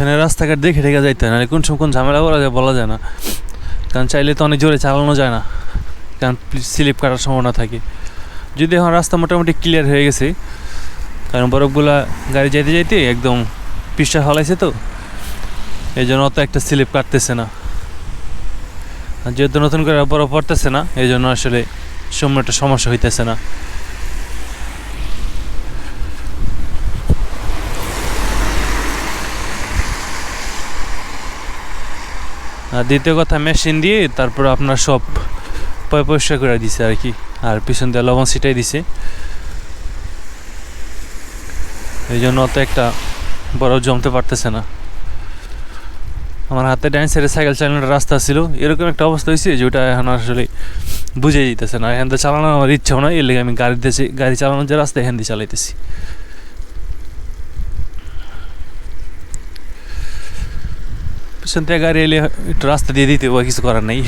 এখানে রাস্তাঘাট দেখে রেখে যাইতে নাহলে কোন সময় কোন ঝামেলা করা যায় বলা যায় না। কারণ চাইলে তো অনেক জোরে চালানো যায় না, কারণ স্লিপ কাটার সম্ভাবনা থাকে। যদি এখন রাস্তা মোটামুটি ক্লিয়ার হয়ে গেছে, কারণ বরফগুলা গাড়ি যাইতে যাইতে একদম পিসটা হলাইছে তো এই জন্য অত একটা স্লিপ কাটতেছে না। যেহেতু নতুন করে বরফ পড়তেছে না এই জন্য আসলে সময়টা সমস্যা হইতেছে না। দ্বিতীয় কথা মেশিন দিয়ে তারপর আপনার সব পয় পরিষ্কার করে দিছে আর কি। আর পিছন দিয়ে লবণ ছিটাই দিছে। এই জন্য অত একটা বড় জমতে পারতেছে না। আমার হাতে ডাইন সাইডে সাইকেল চালানোর রাস্তা ছিল। এরকম একটা অবস্থা হয়েছে যে ওটা এখন আসলে বুঝে যেতেছে না। এখান থেকে চালানো আমার ইচ্ছাও নয় এর লেগে আমি গাড়িতে গাড়ি চালানোর যে রাস্তা, এখান দিয়ে চালাইতেছি। পিছন থেকে গাড়ি এলে একটু রাস্তা দিয়ে দিতে হবে কিছু করার নেই।